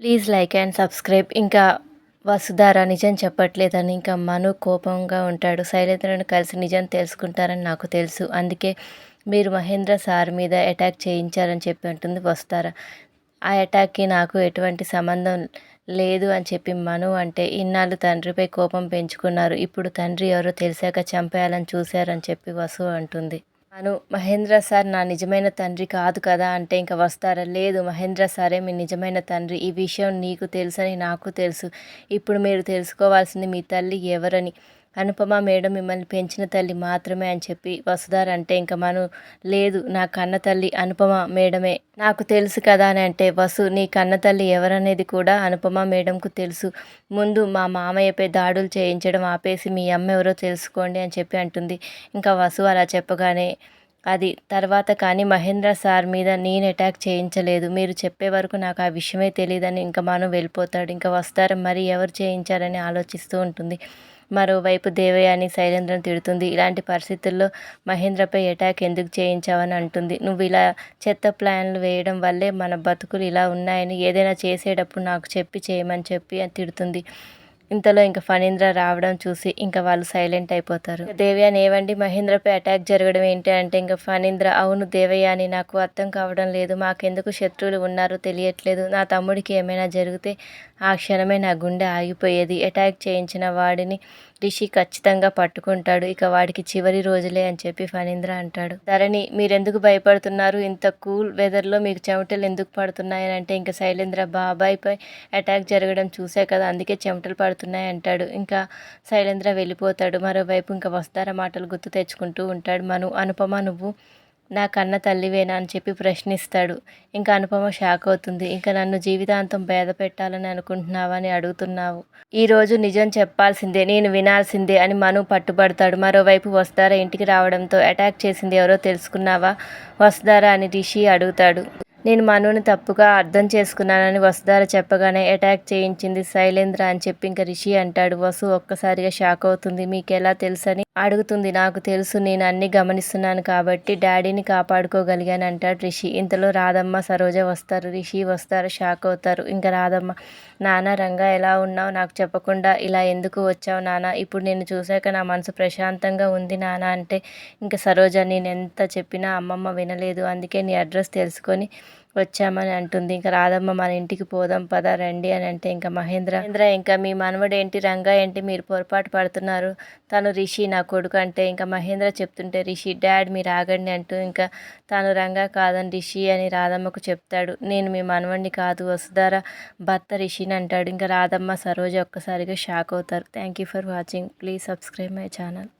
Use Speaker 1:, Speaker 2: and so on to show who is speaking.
Speaker 1: Please like and subscribe. ఇంకా వసుధార నిజం చెప్పట్లేదని ఇంకా మను కోపంగా ఉంటాడు. శైలేంద్రను కలిసి నిజం తెలుసుకుంటారని నాకు తెలుసు. అందుకే మీరు మహేంద్ర సార్ మీద అటాక్ చేయించారని చెప్పి అంటుంది వసుధార. ఆ అటాక్కి నాకు ఎటువంటి సంబంధం లేదు అని చెప్పి మను అంటే ఇన్నాళ్ళు తండ్రిపై కోపం పెంచుకున్నారు. ఇప్పుడు తండ్రి ఎవరో తెలిసాక చంపేయాలని చూశారని చెప్పి వసు అంటుంది. అను మహేంద్ర సార్ నా నిజమైన తండ్రి కాదు కదా అంటే ఇంకా వస్తారా? లేదు మహేంద్ర సారే మీ నిజమైన తండ్రి. ఈ విషయం నీకు తెలుసని నాకు తెలుసు. ఇప్పుడు మీరు తెలుసుకోవాల్సింది మీ తల్లి ఎవరని. అనుపమ మేడం మిమ్మల్ని పెంచిన తల్లి మాత్రమే అని చెప్పి వసుధార అంటే ఇంకా మను లేదు నా కన్న తల్లి అనుపమ మేడమే. నాకు తెలుసు కదా అని అంటే వసు నీ కన్న తల్లి ఎవరనేది కూడా అనుపమ మేడంకు తెలుసు. ముందు మా మామయ్యపై దాడులు చేయించడం ఆపేసి మీ అమ్మ ఎవరో తెలుసుకోండి అని చెప్పి అంటుంది. ఇంకా వసు అలా చెప్పగానే అది తర్వాత కానీ మహేంద్ర సార్ మీద నేను అటాక్ చేయించలేదు. మీరు చెప్పే వరకు నాకు ఆ విషయమే తెలియదని ఇంకా మనం వెళ్ళిపోతాడు. ఇంకా వస్తారు మరి ఎవరు చేయించారని ఆలోచిస్తూ ఉంటుంది. మరోవైపు దేవయాని శైలేంద్రను తిడుతుంది. ఇలాంటి పరిస్థితుల్లో మహేంద్రపై అటాక్ ఎందుకు చేయించావని అంటుంది. నువ్వు ఇలా చెత్త ప్లాన్లు వేయడం వల్లే మన బతుకులు ఇలా ఉన్నాయని ఏదైనా చేసేటప్పుడు నాకు చెప్పి చేయమని చెప్పి అని తిడుతుంది. ఇంతలో ఇంకా ఫణీంద్ర రావడం చూసి ఇంకా వాళ్ళు సైలెంట్ అయిపోతారు. దేవయాని ఏవండి? మహేంద్రపై అటాక్ జరగడం ఏంటి అంటే ఇంకా ఫణీంద్ర అవును దేవయాని నాకు అర్థం కావడం లేదు. మాకెందుకు శత్రువులు ఉన్నారో తెలియట్లేదు. నా తమ్ముడికి ఏమైనా జరిగితే ఆ క్షణమే నా గుండె ఆగిపోయేది. అటాక్ చేయించిన వాడిని రిషి ఖచ్చితంగా పట్టుకుంటాడు. ఇక వాడికి చివరి రోజులే అని చెప్పి ఫణీంద్ర అంటాడు. ధరణి మీరెందుకు భయపడుతున్నారు? ఇంత కూల్ వెదర్లో మీకు చెమటలు ఎందుకు పడుతున్నాయని అంటే ఇంకా శైలేంద్ర బాబాయ్పై అటాక్ జరగడం చూసే కదా అందుకే చెమటలు పడుతున్నాయి అంటాడు. ఇంకా శైలేంద్ర వెళ్ళిపోతాడు. మరోవైపు ఇంకా వస్తారా మాటలు గుర్తు తెచ్చుకుంటూ ఉంటాడు. మను అనుపమ నువ్వు నా కన్న తల్లివేనా అని చెప్పి ప్రశ్నిస్తాడు. ఇంకా అనుపమ షాక్ అవుతుంది. ఇంకా నన్ను జీవితాంతం భేద పెట్టాలని అనుకుంటున్నావా అని అడుగుతున్నావు. ఈరోజు నిజం చెప్పాల్సిందే నేను వినాల్సిందే అని మను పట్టుబడతాడు. మరోవైపు వస్తారా ఇంటికి రావడంతో అటాక్ చేసింది ఎవరో తెలుసుకున్నావా? వస్తారా అని రిషి అడుగుతాడు. నేను మనుని తప్పుగా అర్థం చేసుకున్నానని వసుధార చెప్పగానే అటాక్ చేయించింది శైలేంద్ర అని చెప్పి ఇంకా రిషి అంటాడు. వసు ఒక్కసారిగా షాక్ అవుతుంది. మీకు ఎలా తెలుసని అడుగుతుంది నాకు తెలుసు నేను అన్ని గమనిస్తున్నాను కాబట్టి డాడీని కాపాడుకోగలిగాను అంటాడు రిషి. ఇంతలో రాధమ్మ సరోజ వస్తారు. రిషి వస్తారు షాక్ అవుతారు. ఇంకా రాధమ్మ నాన్న రంగా ఎలా ఉన్నావు? నాకు చెప్పకుండా ఇలా ఎందుకు వచ్చావు నాన్న? ఇప్పుడు నేను చూశాక నా మనసు ప్రశాంతంగా ఉంది నాన్న అంటే ఇంకా సరోజ నేను ఎంత చెప్పినా అమ్మమ్మ వినలేదు. అందుకే నీ అడ్రస్ తెలుసుకొని వచ్చామని అంటుంది. ఇంకా రాధమ్మ మన ఇంటికి పోదాం పద రండి అని అంటే ఇంకా మహేంద్ర మహేంద్ర ఇంకా మీ మనవడు ఏంటి రంగా ఏంటి? మీరు పొరపాటు పడుతున్నారు. తను రిషి నా కొడుకు అంటే ఇంకా మహేంద్ర చెప్తుంటే రిషి డాడ్ మీరు ఆగండి అంటూ ఇంకా తాను రంగా కాదని రిషి అని రాధమ్మకు చెప్తాడు. నేను మీ మనవడిని కాదు వసుధారా భర్త రిషిని అంటాడు. ఇంకా రాధమ్మ సరోజ ఒక్కసారిగా షాక్ అవుతారు. Thank you for watching. Please subscribe my channel.